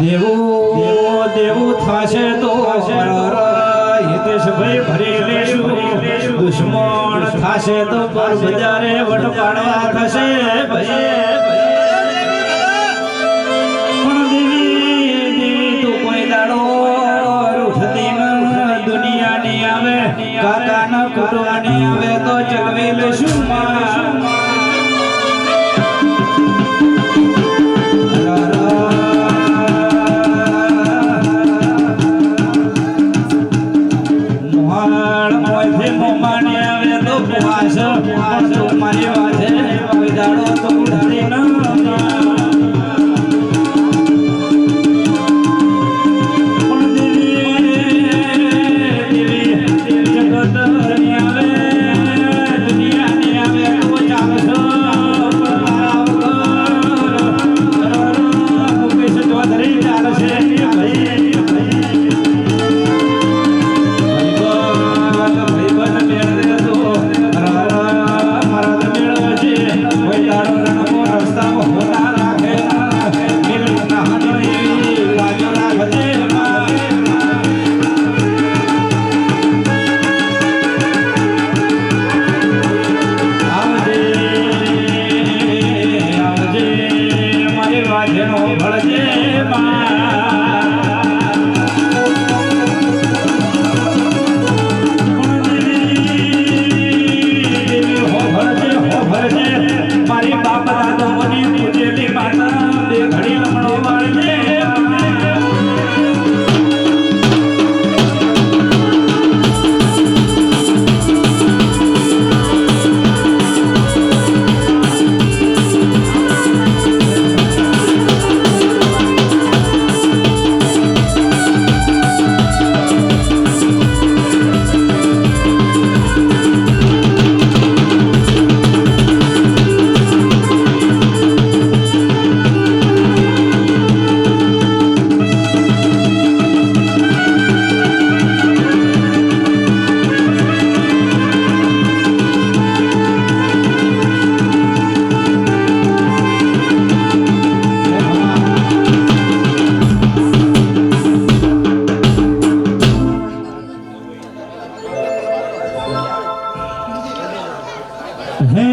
દેવું દેવો થશે તો હિતેશભાઈ ભરી લેશું. દુશ્મન થશે તો પર બજારે વટ પાડવા પણ તું મારી વાથે કોઈ દાડો તો ઉડાડી ન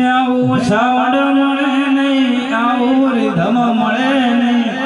આવું સાવડ મળે નહીં આવું રીધમ મળે નહીં.